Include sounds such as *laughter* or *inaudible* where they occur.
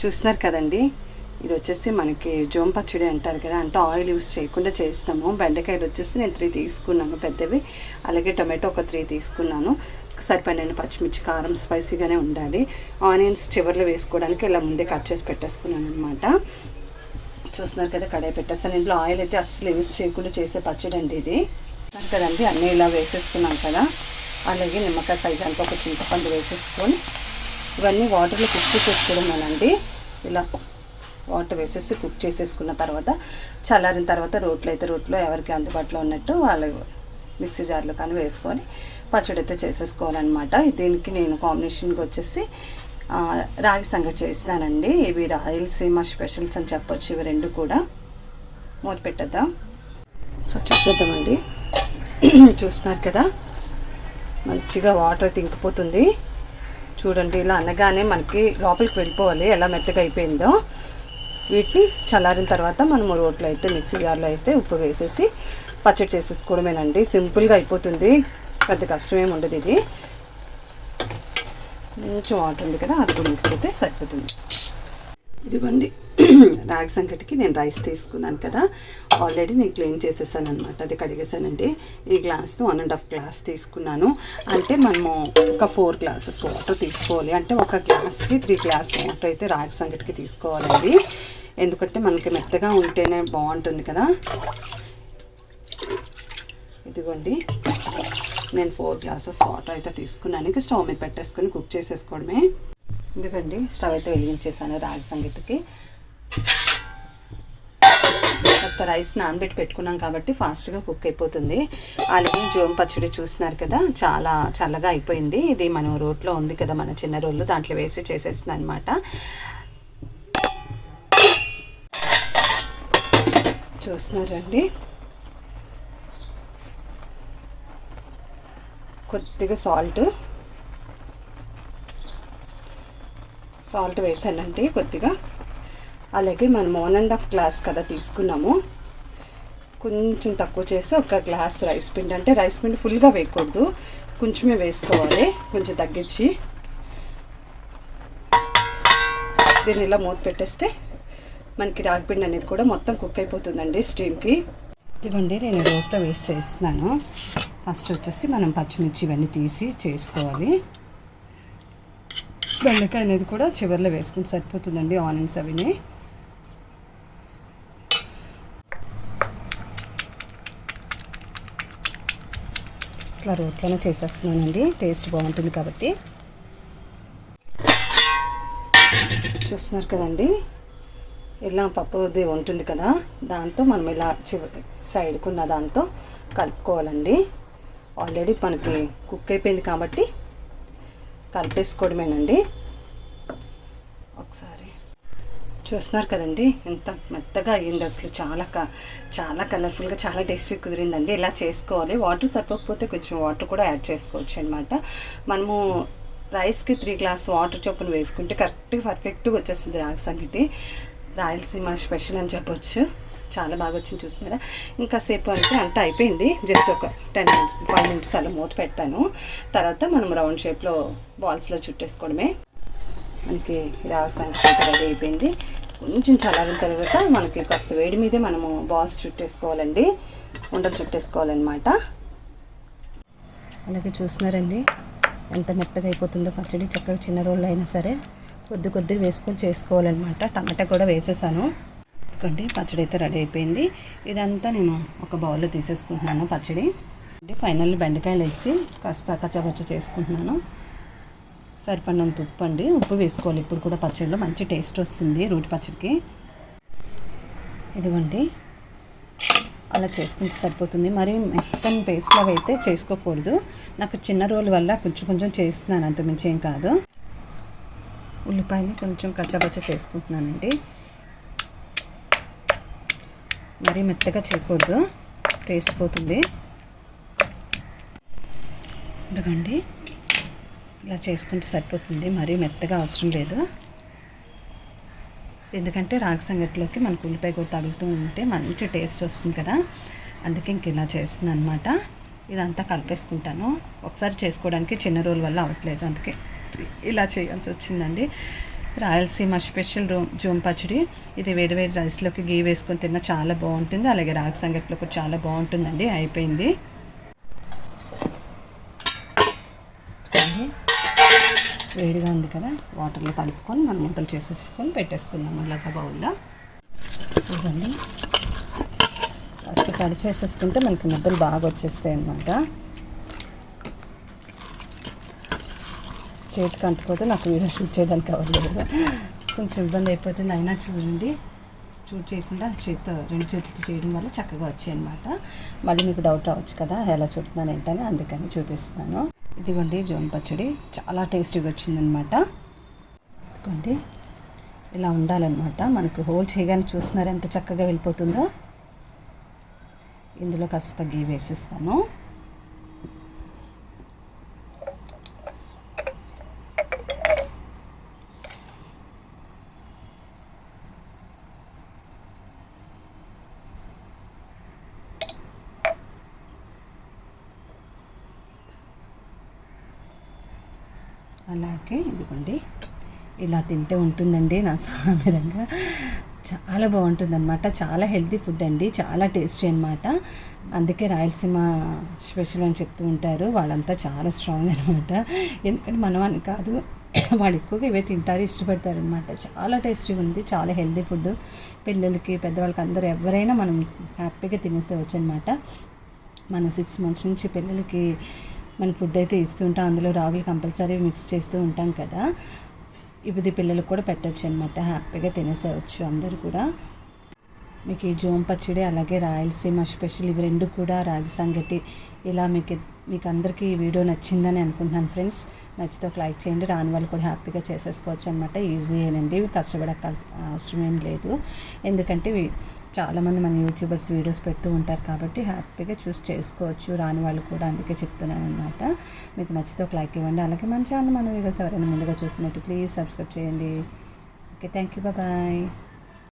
చూస్తున్నారు కదండి. ఇది వచ్చేసి మనకి జోం పచ్చడి అంటారు కదా అంటే ఆయిల్ యూస్ చేయకుండా చేస్తాము. బెండకాయలు వచ్చేసి నేను త్రీ తీసుకున్నాను పెద్దవి. అలాగే టొమాటో ఒక త్రీ తీసుకున్నాను. సరిపడిన పచ్చిమిర్చి కారం స్పైసీగానే ఉండాలి. ఆనియన్స్ చివర్లో వేసుకోవడానికి ఇలా ముందే కట్ చేసి పెట్టేసుకున్నాను అనమాట చూస్తున్నారు కదా కడాయి పెట్టేస్తాను. ఇందులో ఆయిల్ అయితే అస్సలు యూస్ చేయకుండా చేసే పచ్చడి అండి ఇది. కదండి అన్నీ ఇలా వేసేసుకున్నాం కదా. అలాగే నిమ్మకాయ సైజ్ అంతా ఒక చింతపండు వేసేసుకొని ఇవన్నీ వాటర్లో కుక్ చేసుకోవడమేనండి ఇలా వాటర్ వేసేసి కుక్ చేసేసుకున్న తర్వాత చల్లారిన తర్వాత రోట్లో అయితే రోట్లో ఎవరికి అందుబాటులో ఉన్నట్టు వాళ్ళు మిక్సీ జార్లో కానీ వేసుకొని పచ్చడి అయితే చేసేసుకోవాలన్నమాట దీనికి నేను కాంబినేషన్కి వచ్చేసి రాగి సంగటి చేసినానండి ఇవి రాయలసీమ స్పెషల్స్ అని చెప్పొచ్చు. ఇవి రెండు కూడా మూత పెట్టద్దాం. సో చూసేద్దామండి. *clears throat* చూస్తున్నారు కదా? మంచిగా వాటర్ తింకిపోతుంది. చూడండి ఇలా అనగానే మనకి లోపలికి వెళ్ళిపోవాలి. ఎలా మెత్తగా అయిపోయిందో. వీటిని చల్లారిన తర్వాత మనము రోట్లో అయితే మిక్సీ జార్లో అయితే ఉప్పు వేసేసి పచ్చడి చేసేసుకోవడమేనండి. సింపుల్గా అయిపోతుంది. పెద్ద కష్టమేమి ఉండదు ఇది. కొంచెం వాటర్ ఉంది కదా అది కూడా సరిపోతుంది. ఇదిగోండి. రాగి సంకటికి నేను రైస్ తీసుకున్నాను కదా. ఆల్రెడీ నేను క్లీన్ చేసేసాను అనమాట అది కడిగేసానండి. ఈ గ్లాస్తో వన్ అండ్ హాఫ్ గ్లాస్ తీసుకున్నాను. అంటే మనము ఒక ఫోర్ గ్లాసెస్ వాటర్ తీసుకోవాలి. అంటే ఒక గ్లాస్కి త్రీ గ్లాస్ వాటర్ అయితే రాగి సంకటికి తీసుకోవాలండి. ఎందుకంటే మనకి మెత్తగా ఉంటేనే బాగుంటుంది కదా. ఇదిగోండి. నేను ఫోర్ గ్లాసెస్ వాటర్ అయితే తీసుకున్నాను. ఇంకా స్టవ్ మీద పెట్టేసుకొని కుక్ చేసేసుకోవడమే. ఎందుకండి స్టవ్ అయితే వెలిగించేసాను రాగి సంగీతకి. కాస్త రైస్ నానబెట్టి పెట్టుకున్నాం కాబట్టి ఫాస్ట్గా కుక్ అయిపోతుంది. అలాగే జోమ్ పచ్చడి చూస్తున్నారు కదా చాలా చల్లగా అయిపోయింది. ఇది మనం రోట్లో ఉంది కదా మన చిన్న రోళ్ళు దాంట్లో వేసి చేసేసింది అనమాట చూస్తున్నారండి? కొద్దిగా సాల్ట్. సాల్ట్ వేసానండి కొద్దిగా. అలాగే మనం వన్ అండ్ హాఫ్ గ్లాస్ కదా తీసుకున్నాము. కొంచెం తక్కువ చేసి ఒక గ్లాస్ రైస్ పిండి అంటే రైస్ పిండి ఫుల్గా వేయకూడదు. కొంచెమే వేసుకోవాలి కొంచెం తగ్గించి. దీన్ని ఇలా మూత పెట్టేస్తే మనకి రాగిపిండి అనేది కూడా మొత్తం కుక్ అయిపోతుందండి స్టీమ్కి. ఇదిగోండి నేను రోట్లో వేస్ట్ చేస్తున్నాను. ఫస్ట్ వచ్చేసి మనం పచ్చిమిర్చి ఇవన్నీ తీసి చేసుకోవాలి. బెండకాయ అనేది కూడా చివరిలో వేసుకుంటే సరిపోతుందండి ఆనియన్స్ అవిని. ఇట్లా రోట్లోనే చేసేస్తున్నానండి టేస్ట్ బాగుంటుంది కాబట్టి. చూస్తున్నారు కదండి ఇలా పప్పుది ఉంటుంది కదా దాంతో మనం ఇలా చివరి సైడ్కున్న దాంతో కలుపుకోవాలండి. ఆల్రెడీ మనకి కుక్ అయిపోయింది కాబట్టి కలిపేసుకోవడమేనండి. ఒకసారి. చూస్తున్నారు కదండి ఎంత మెత్తగా అయ్యింది అసలు. చాలా క చాలా కలర్ఫుల్గా చాలా టేస్టీ కుదిరిందండి. ఇలా చేసుకోవాలి. వాటర్ సరిపోకపోతే కొంచెం వాటర్ కూడా యాడ్ చేసుకోవచ్చు అనమాట మనము రైస్కి త్రీ గ్లాస్ వాటర్ చొప్పున వేసుకుంటే కరెక్ట్గా పర్ఫెక్ట్గా వచ్చేస్తుంది రాగి సంగటి. రాయలసీమ స్పెషల్ అని చెప్పొచ్చు. చాలా బాగా వచ్చింది చూస్తున్నారా? ఇంకా సేపు అంటే అంతా అయిపోయింది. జస్ట్ ఒక టెన్ మినిట్స్ ఫైవ్ మినిట్స్ అలా మూత పెడతాను. తర్వాత మనం రౌండ్ షేప్లో బాల్స్లో చుట్టేసుకోవడమే. మనకి రాగి సంగటి రెడీ అయిపోయింది. కొంచెం చల్లారిన తర్వాత మనకి కాస్త వేడి మీదే మనము బాల్స్ చుట్టేసుకోవాలండి. ఉండలు చుట్టేసుకోవాలన్నమాట. అలాగే చూస్తున్నారండి. ఎంత మెత్తగా అయిపోతుందో పచ్చడి చక్కగా చిన్న రోళ్ళు అయినా సరే కొద్ది కొద్దిగా వేసుకొని చేసుకోవాలన్నమాట. టమాటా కూడా వేసేసాను. ఇదిగోండి పచ్చడి అయితే రెడీ అయిపోయింది. ఇదంతా నేను ఒక బౌల్లో తీసేసుకుంటున్నాను పచ్చడి. అంటే ఫైనల్ బెండకాయలు వేసి కాస్త కచ్చపచ్చ చేసుకుంటున్నాను. సరిపడినంత ఉప్పు అండి. ఉప్పు వేసుకోవాలి. ఇప్పుడు కూడా పచ్చడిలో మంచి టేస్ట్ వస్తుంది రోటి పచ్చడికి. ఇదిగోండి. అలా చేసుకుంటే సరిపోతుంది. మరి మెత్తని పేస్ట్ అయితే చేసుకోకూడదు. నాకు చిన్న రోల్ వల్ల కొంచెం కొంచెం చేస్తున్నాను. అంతమించి ఏం కాదు. ఉల్లిపాయని కొంచెం కచ్చబచ్చ చేసుకుంటున్నానండి. మరీ మెత్తగా చేయకూడదు. పేసిపోతుంది ఎందుకండి ఇలా చేసుకుంటే సరిపోతుంది. మరీ మెత్తగా అవసరం లేదు. ఎందుకంటే రాగి సంగటిలోకి మనకు ఉల్లిపాయ కూడా తగులుతూ ఉంటే మంచి టేస్ట్ వస్తుంది కదా. అందుకే ఇంక ఇలా చేస్తుంది అనమాట ఇదంతా కలిపేసుకుంటాను. ఒకసారి చేసుకోవడానికి చిన్న రోజుల వల్ల అవ్వట్లేదు. అందుకే ఇలా చేయాల్సి వచ్చిందండి. రాయలసీమ స్పెషల్ రూమ్ జూమ్ పచ్చడి. ఇది వేడి వేడి రైస్లోకి గీ వేసుకొని తిన్నా చాలా బాగుంటుంది. అలాగే రాగి సంగట్లో కూడా చాలా బాగుంటుందండి. అయిపోయింది. వేడిగా ఉంది కదా వాటర్లో తడుపుకొని మనం ముద్దలు చేసేసుకొని పెట్టేసుకుందాం అలాగా బౌల్లో. ఇవ్వండి ఫస్ట్ తడి చేసేసుకుంటే మనకి ముద్దలు బాగా వచ్చేస్తాయి అన్నమాట చేతికి అంటుకోతే నాకు వీడియో షూట్ చేయడానికి అవ్వలేదు. కదా కొంచెం ఇబ్బంది అయిపోతుంది అయినా చూడండి. షూట్ చేయకుండా చేతితో రెండు చేతులతో చేయడం వల్ల చక్కగా వచ్చాయి అనమాట మళ్ళీ మీకు డౌట్ రావచ్చు కదా ఎలా చూస్తున్నాను ఏంటని అందుకని చూపిస్తున్నాను. ఇదిగోండి జోన్ పచ్చడి. చాలా టేస్టీగా వచ్చిందనమాట. ఇదిగోండి ఇలా ఉండాలన్నమాట. మనకు హోల్ చేయగానే చూస్తున్నారు ఎంత చక్కగా వెళ్ళిపోతుందో? ఇందులో కాస్త గీ వేసిస్తాను. అలాగే ఇదిగోండి. ఇలా తింటే ఉంటుందండి నా సాధారణంగా. చాలా బాగుంటుందన్నమాట. చాలా హెల్తీ ఫుడ్ అండి. చాలా టేస్టీ అనమాట అందుకే రాయలసీమ స్పెషల్ అని చెప్తూ ఉంటారు. వాళ్ళంతా చాలా స్ట్రాంగ్ అనమాట ఎందుకంటే మనం అని కాదు వాళ్ళు ఎక్కువగా ఇవే తింటారు ఇష్టపడతారు అనమాట చాలా టేస్టీగా ఉంది. చాలా హెల్తీ ఫుడ్. పిల్లలకి పెద్దవాళ్ళకి అందరూ ఎవరైనా మనం హ్యాపీగా తినేసేవచ్చు అనమాట మనం సిక్స్ మంత్స్ నుంచి పిల్లలకి మన ఫుడ్ అయితే ఇస్తుంటాం అందులో రాగులు కంపల్సరీ మిక్స్ చేస్తూ ఉంటాం కదా. ఇప్పుడు పిల్లలకు కూడా పెట్టచ్చు అనమాట హ్యాపీగా తినేసేయచ్చు అందరు కూడా. మీకు ఈ జోం పచ్చడి అలాగే రాయలసీమ స్పెషల్ ఇవి రెండు కూడా రాగి సంగటి ఇలా మీకు మీకు అందరికీ ఈ వీడియో నచ్చిందని అనుకుంటున్నాను ఫ్రెండ్స్. నచ్చితే ఒక లైక్ చేయండి. రాని వాళ్ళు కూడా హ్యాపీగా చేసేసుకోవచ్చు అనమాట ఈజీ అండి ఇవి అవసరం ఏం లేదు. ఎందుకంటే చాలామంది మన యూట్యూబర్స్ వీడియోస్ పెడుతూ ఉంటారు కాబట్టి హ్యాపీగా చూస్ చేసుకోవచ్చు. రాని వాళ్ళు కూడా అందుకే చెప్తున్నాను అనమాట మీకు నచ్చితే ఒక లైక్ ఇవ్వండి. అలాగే మన ఛానల్ మన వీడియోస్ ఎవరైనా ముందుగా చూస్తున్నట్టు ప్లీజ్ సబ్స్క్రైబ్ చేయండి. Okay thank you. బాయ్.